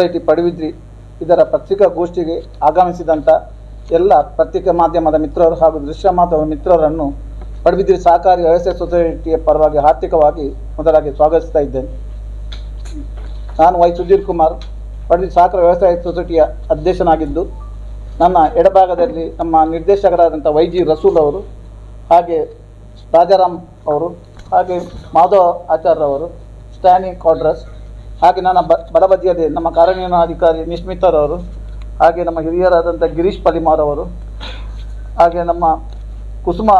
Society Padubidri ಇದರ ಪತ್ರಿಕಾಗೋಷ್ಠಿಗೆ ಆಗಮಿಸಿದಂಥ ಎಲ್ಲ ಪತ್ರಿಕಾ ಮಾಧ್ಯಮದ ಮಿತ್ರರು ಹಾಗೂ ದೃಶ್ಯ ಮಾಧ್ಯಮ ಮಿತ್ರರನ್ನು ಪಡುಬಿದ್ರಿ ಸಹಕಾರಿ ವ್ಯವಸಾಯ ಸೊಸೈಟಿಯ ಪರವಾಗಿ ಆರ್ಥಿಕವಾಗಿ ಮೊದಲಾಗಿ ಸ್ವಾಗತಿಸ್ತಾ ಇದ್ದೇನೆ. ನಾನು ವೈ ಸುಧೀರ್ ಕುಮಾರ್ ಪಡುಬಿದ್ರಿ ಸಹಕಾರ ವ್ಯವಸಾಯ ಸೊಸೈಟಿಯ ಅಧ್ಯಕ್ಷನಾಗಿದ್ದು, ನನ್ನ ಎಡಭಾಗದಲ್ಲಿ ನಮ್ಮ ನಿರ್ದೇಶಕರಾದಂಥ ವೈ ಜಿ ರಸೂಲ್ ಅವರು, ಹಾಗೆ ರಾಜಾರಾಮ್ ಅವರು, ಹಾಗೆ ಮಾಧವ ಆಚಾರ್ಯವರು ಸ್ಟ್ಯಾನಿ ಕಾಡ್ರಸ್ ಹಾಗೆ ನನ್ನ ಬ ಬಲಬದಿಯಲ್ಲಿ ನಮ್ಮ ಕಾರ್ಯನಿರ್ವಹಣಾಧಿಕಾರಿ ನಿಶ್ಮಿತರ್ ಅವರು, ಹಾಗೆ ನಮ್ಮ ಹಿರಿಯರಾದಂಥ ಗಿರೀಶ್ ಪಲಿಮಾರ್ ಅವರು, ಹಾಗೆ ನಮ್ಮ ಕುಸುಮ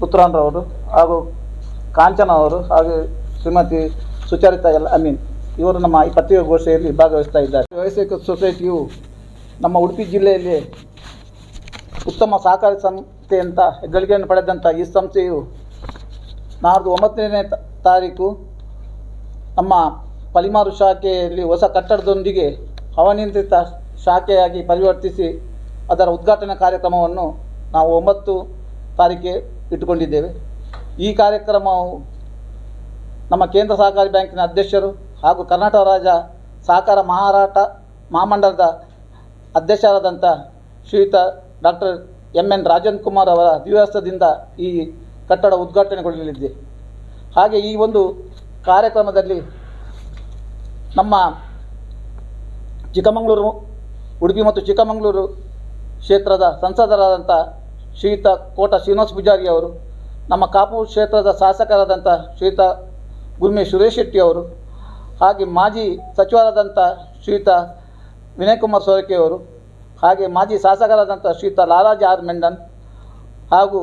ಪುತ್ರಾನ್ರವರು ಹಾಗೂ ಕಾಂಚನ ಅವರು, ಹಾಗೆ ಶ್ರೀಮತಿ ಸುಚರಿತಾ ಎಲ್ ಅಮೀನ್ ಇವರು ನಮ್ಮ ಈ ಪತ್ರಿಕಾಗೋಷ್ಠಿಯಲ್ಲಿ ಭಾಗವಹಿಸ್ತಾ ಇದ್ದಾರೆ. ವ್ಯವಸಾಯಿಕ ಸೊಸೈಟಿಯು ನಮ್ಮ ಉಡುಪಿ ಜಿಲ್ಲೆಯಲ್ಲಿ ಉತ್ತಮ ಸಹಕಾರಿ ಸಂಸ್ಥೆ ಅಂತ ಹೆಗ್ಗಳಿಕೆಯನ್ನು ಪಡೆದಂಥ ಈ ಸಂಸ್ಥೆಯು ನಾಡ್ದು ಒಂಬತ್ತನೇ ತಾರೀಕು ನಮ್ಮ ಪಲಿಮಾರು ಶಾಖೆಯಲ್ಲಿ ಹೊಸ ಕಟ್ಟಡದೊಂದಿಗೆ ಹವಾನಿಯಂತ್ರಿತ ಶಾಖೆಯಾಗಿ ಪರಿವರ್ತಿಸಿ ಅದರ ಉದ್ಘಾಟನಾ ಕಾರ್ಯಕ್ರಮವನ್ನು ನಾವು ಒಂಬತ್ತು ತಾರೀಕಿಗೆ ಇಟ್ಟುಕೊಂಡಿದ್ದೇವೆ. ಈ ಕಾರ್ಯಕ್ರಮವು ನಮ್ಮ ಕೇಂದ್ರ ಸಹಕಾರಿ ಬ್ಯಾಂಕಿನ ಅಧ್ಯಕ್ಷರು ಹಾಗೂ ಕರ್ನಾಟಕ ರಾಜ್ಯ ಸಹಕಾರ ಮಹಾರಾಟ ಮಹಾಮಂಡಲದ ಅಧ್ಯಕ್ಷರಾದಂಥ Shriyuta doctor M N Rajan Kumar ಅವರ ದಿವ್ಯಾಸದಿಂದ ಈ ಕಟ್ಟಡ ಉದ್ಘಾಟನೆಗೊಳ್ಳಲಿದೆ. ಹಾಗೆ ಈ ಒಂದು ಕಾರ್ಯಕ್ರಮದಲ್ಲಿ ನಮ್ಮ ಚಿಕ್ಕಮಗಳೂರು, ಉಡುಪಿ ಮತ್ತು ಚಿಕ್ಕಮಗಳೂರು ಕ್ಷೇತ್ರದ ಸಂಸದರಾದಂಥ ಶ್ರೀಯುತ ಕೋಟ ಶ್ರೀನಿವಾಸ ಪೂಜಾರಿ ಅವರು, ನಮ್ಮ ಕಾಪು ಕ್ಷೇತ್ರದ ಶಾಸಕರಾದಂಥ ಶ್ರೀಯುತ ಗುರ್ಮಿ ಸುರೇಶ್ ಶೆಟ್ಟಿ ಅವರು, ಹಾಗೆ ಮಾಜಿ ಸಚಿವರಾದಂಥ ಶ್ರೀಯುತ ವಿನಯ್ ಕುಮಾರ್ ಅವರು, ಹಾಗೆ ಮಾಜಿ ಶಾಸಕರಾದಂಥ ಶ್ರೀಯುತ ಲಾಲಾಜಿ ಆರ್ ಮೆಂಡನ್ ಹಾಗೂ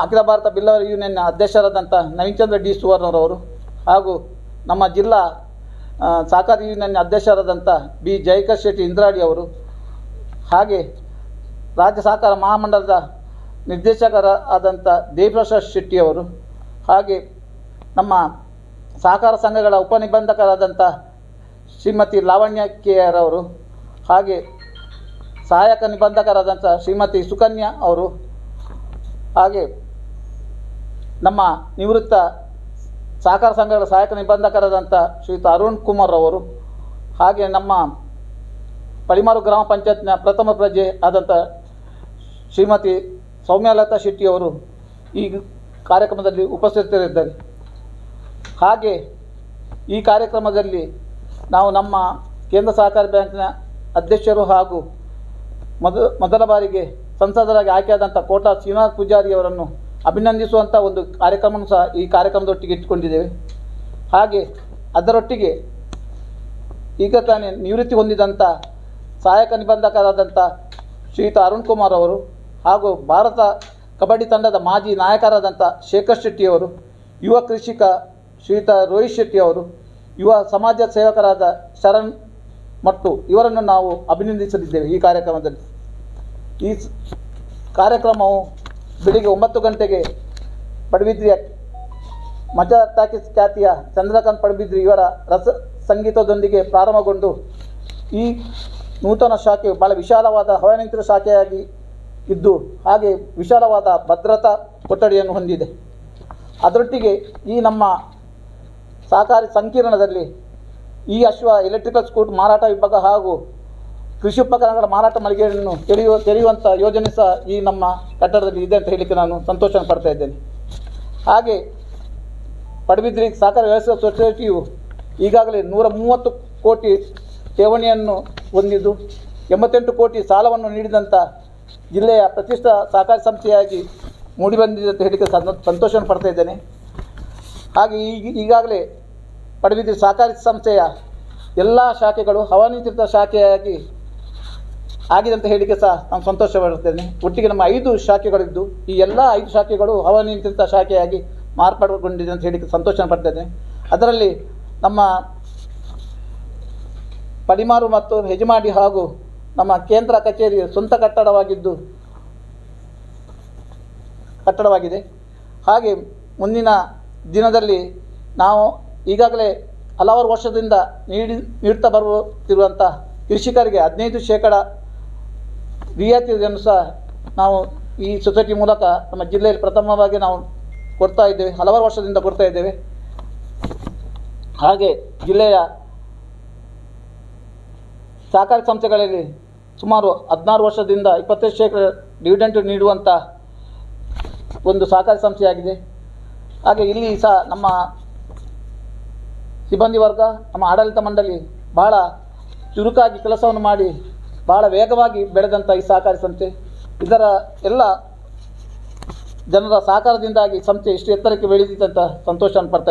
ಅಖಿಲ ಭಾರತ ಬಿಲ್ಲವರ ಯೂನಿಯನ್ನ ಅಧ್ಯಕ್ಷರಾದಂಥ ನವೀನ್ಚಂದ್ರ ಡಿ ಸುವರ್ಣರವರು ಹಾಗೂ ನಮ್ಮ ಜಿಲ್ಲಾ ಸಹಕಾರ ಯೂನಿಯನ್ ಅಧ್ಯಕ್ಷರಾದಂಥ ಬಿ. ಜಯಕರ್ ಶೆಟ್ಟಿ ಇಂದ್ರಾಡಿ ಅವರು ಹಾಗೆ ರಾಜ್ಯ ಸಹಕಾರ ಮಹಾಮಂಡಲದ ನಿರ್ದೇಶಕರ ಆದಂಥ ದೇವಪ್ರಸಾದ್ ಶೆಟ್ಟಿಯವರು ಹಾಗೆ ನಮ್ಮ ಸಹಕಾರ ಸಂಘಗಳ ಉಪನಿಬಂಧಕರಾದಂಥ ಶ್ರೀಮತಿ ಲಾವಣ್ಯ ಕೆ ಆರ್ ಅವರು ಹಾಗೆ ಸಹಾಯಕ ನಿಬಂಧಕರಾದಂಥ ಶ್ರೀಮತಿ ಸುಕನ್ಯಾ ಅವರು ಹಾಗೆ ನಮ್ಮ ನಿವೃತ್ತ ಸಹಕಾರ ಸಂಘಗಳ ಸಹಾಯಕ ನಿಬಂಧಕರಾದಂಥ ಶ್ರೀಯುತ ಅರುಣ್ ಕುಮಾರ್ ಅವರು ಹಾಗೆ ನಮ್ಮ ಪಳಿಮಾರು ಗ್ರಾಮ ಪಂಚಾಯತ್ನ ಪ್ರಥಮ ಪ್ರಜೆ ಆದಂಥ ಶ್ರೀಮತಿ ಸೌಮ್ಯಲತಾ ಶೆಟ್ಟಿಯವರು ಈ ಕಾರ್ಯಕ್ರಮದಲ್ಲಿ ಉಪಸ್ಥಿತರಿದ್ದಾರೆ. ಹಾಗೆ ಈ ಕಾರ್ಯಕ್ರಮದಲ್ಲಿ ನಾವು ನಮ್ಮ ಕೇಂದ್ರ ಸಹಕಾರ ಬ್ಯಾಂಕ್ನ ಅಧ್ಯಕ್ಷರು ಹಾಗೂ ಮೊದ, ಮೊದಲ ಬಾರಿಗೆ ಸಂಸದರಾಗಿ ಆಯ್ಕೆಯಾದಂಥ ಕೋಟಾ ಶ್ರೀನಾಥ್ ಪೂಜಾರಿ ಅವರನ್ನು ಅಭಿನಂದಿಸುವಂಥ ಒಂದು ಕಾರ್ಯಕ್ರಮವನ್ನು ಸಹ ಈ ಕಾರ್ಯಕ್ರಮದೊಟ್ಟಿಗೆ ಇಟ್ಟುಕೊಂಡಿದ್ದೇವೆ. ಹಾಗೆ ಅದರೊಟ್ಟಿಗೆ ಈಗ ತಾನೇ ನಿವೃತ್ತಿ ಹೊಂದಿದಂಥ ಸಹಾಯಕ ನಿಬಂಧಕರಾದಂಥ ಶ್ರೀಯುತ ಅರುಣ್ ಕುಮಾರ್ ಅವರು ಹಾಗೂ ಭಾರತ ಕಬಡ್ಡಿ ತಂಡದ ಮಾಜಿ ನಾಯಕರಾದಂಥ ಶೇಖರ್ ಶೆಟ್ಟಿಯವರು ಯುವ ಕೃಷಿಕ ಶ್ರೀಯುತ ರೋಹಿತ್ ಶೆಟ್ಟಿಯವರು ಯುವ ಸಮಾಜ ಸೇವಕರಾದ ಶರಣ್ ಮತ್ತು ಇವರನ್ನು ನಾವು ಅಭಿನಂದಿಸಲಿದ್ದೇವೆ ಈ ಕಾರ್ಯಕ್ರಮದಲ್ಲಿ. ಈ ಕಾರ್ಯಕ್ರಮವು ಬೆಳಿಗ್ಗೆ ಒಂಬತ್ತು ಗಂಟೆಗೆ ಪಡುಬಿದ್ರಿಯ ಮಜಾ ಟಾಕೀಸ್ ಖ್ಯಾತಿಯ ಚಂದ್ರಕಾಂತ್ ಪಡುಬಿದ್ರಿ ಇವರ ರಸ ಸಂಗೀತದೊಂದಿಗೆ ಪ್ರಾರಂಭಗೊಂಡು ಈ ನೂತನ ಶಾಖೆ ಭಾಳ ವಿಶಾಲವಾದ ಹವಾನಿಯಂತ್ರ ಶಾಖೆಯಾಗಿ ಇದ್ದು ಹಾಗೆ ವಿಶಾಲವಾದ ಭದ್ರತಾ ಕೊಠಡಿಯನ್ನು ಹೊಂದಿದೆ. ಅದರೊಟ್ಟಿಗೆ ಈ ನಮ್ಮ ಸಹಕಾರಿ ಸಂಕೀರ್ಣದಲ್ಲಿ ಈ ಅಶ್ವ ಎಲೆಕ್ಟ್ರಿಕಲ್ ಸ್ಕೂಟ್ ಮಾರಾಟ ವಿಭಾಗ ಹಾಗೂ ಕೃಷಿ ಉಪಕರಣಗಳ ಮಾರಾಟ ಮಳಿಗೆಯನ್ನು ತೆರೆಯುವ ತೆರೆಯುವಂಥ ಯೋಜನೆ ಸಹ ಈ ನಮ್ಮ ಕಟ್ಟಡದಲ್ಲಿ ಇದೆ ಅಂತ ಹೇಳಲಿಕ್ಕೆ ನಾನು ಸಂತೋಷ ಪಡ್ತಾ ಇದ್ದೇನೆ. ಹಾಗೆ ಪಡುಬಿದ್ರಿ ಸಹಕಾರ ವ್ಯವಸ್ಥೆ ಸೊಸೈಟಿಯು ಈಗಾಗಲೇ ನೂರ ಮೂವತ್ತು ಕೋಟಿ ಠೇವಣಿಯನ್ನು ಹೊಂದಿದ್ದು ಎಂಬತ್ತೆಂಟು ಕೋಟಿ ಸಾಲವನ್ನು ನೀಡಿದಂಥ ಜಿಲ್ಲೆಯ ಪ್ರತಿಷ್ಠ ಸಹಕಾರಿ ಸಂಸ್ಥೆಯಾಗಿ ಮೂಡಿಬಂದಿದೆ ಅಂತ ಹೇಳಿಕೆ ಸಂತ- ಸಂತೋಷವನ್ನು ಪಡ್ತಾ ಇದ್ದೇನೆ. ಹಾಗೆ ಈಗ ಈಗಾಗಲೇ ಪಡುಬಿದ್ರಿ ಸಹಕಾರಿ ಸಂಸ್ಥೆಯ ಎಲ್ಲ ಶಾಖೆಗಳು ಹವಾನಿಯಂತ್ರಿತ ಶಾಖೆಯಾಗಿ ಆಗಿದೆ ಅಂತ ಹೇಳಿಕೆ ಸಹ ನಾನು ಸಂತೋಷ ಪಡುತ್ತೇನೆ ಒಟ್ಟಿಗೆ ನಮ್ಮ ಐದು ಶಾಖೆಗಳಿದ್ದು, ಈ ಎಲ್ಲ ಐದು ಶಾಖೆಗಳು ಅವನಿಯಂತ್ರಿತ ಶಾಖೆಯಾಗಿ ಮಾರ್ಪಾಡುಗೊಂಡಿದೆ ಅಂತ ಹೇಳಿಕೆ ಸಂತೋಷ ಪಡ್ತೇನೆ. ಅದರಲ್ಲಿ ನಮ್ಮ ಪಡಿಮಾರು ಮತ್ತು ಹೆಜಮಾಡಿ ಹಾಗೂ ನಮ್ಮ ಕೇಂದ್ರ ಕಚೇರಿ ಸ್ವಂತ ಕಟ್ಟಡವಾಗಿದ್ದು, ಕಟ್ಟಡವಾಗಿದೆ. ಹಾಗೆ ಮುಂದಿನ ದಿನದಲ್ಲಿ ನಾವು ಈಗಾಗಲೇ ಹಲವಾರು ವರ್ಷದಿಂದ ನೀಡಿ, ನೀಡ್ತಾ ಬರುತ್ತಿರುವಂಥ ಕೃಷಿಕರಿಗೆ ಹದಿನೈದು ಶೇಕಡ ರಿಯಾಯಿತಿಯನ್ನು ಸಹ ನಾವು ಈ ಸೊಸೈಟಿ ಮೂಲಕ ನಮ್ಮ ಜಿಲ್ಲೆಯಲ್ಲಿ ಪ್ರಥಮವಾಗಿ ನಾವು ಕೊಡ್ತಾ ಇದ್ದೇವೆ, ಹಲವಾರು ವರ್ಷದಿಂದ ಕೊಡ್ತಾ ಇದ್ದೇವೆ. ಹಾಗೆ ಜಿಲ್ಲೆಯ ಸಹಕಾರಿ ಸಂಸ್ಥೆಗಳಲ್ಲಿ ಸುಮಾರು ಹದಿನಾರು ವರ್ಷದಿಂದ ಇಪ್ಪತ್ತೈದು ಶೇಕಡ ಡಿವಿಡೆಂಟ್ ನೀಡುವಂಥ ಒಂದು ಸಹಕಾರಿ ಸಂಸ್ಥೆಯಾಗಿದೆ. ಹಾಗೆ ಇಲ್ಲಿ ಸಹ ನಮ್ಮ ಸಿಬ್ಬಂದಿ ವರ್ಗ, ನಮ್ಮ ಆಡಳಿತ ಮಂಡಳಿ ಬಹಳ ಚುರುಕಾಗಿ ಕೆಲಸವನ್ನು ಮಾಡಿ ಬಹಳ ವೇಗವಾಗಿ ಬೆಳೆದಂಥ ಈ ಸಹಕಾರಿ ಸಂಸ್ಥೆ. ಇದರ ಎಲ್ಲ ಜನರ ಸಹಕಾರದಿಂದಾಗಿ ಸಂಸ್ಥೆ ಇಷ್ಟು ಎತ್ತರಕ್ಕೆ ಬೆಳೆದಿದ್ದಂಥ ಸಂತೋಷವನ್ನು ಪಡ್ತಾ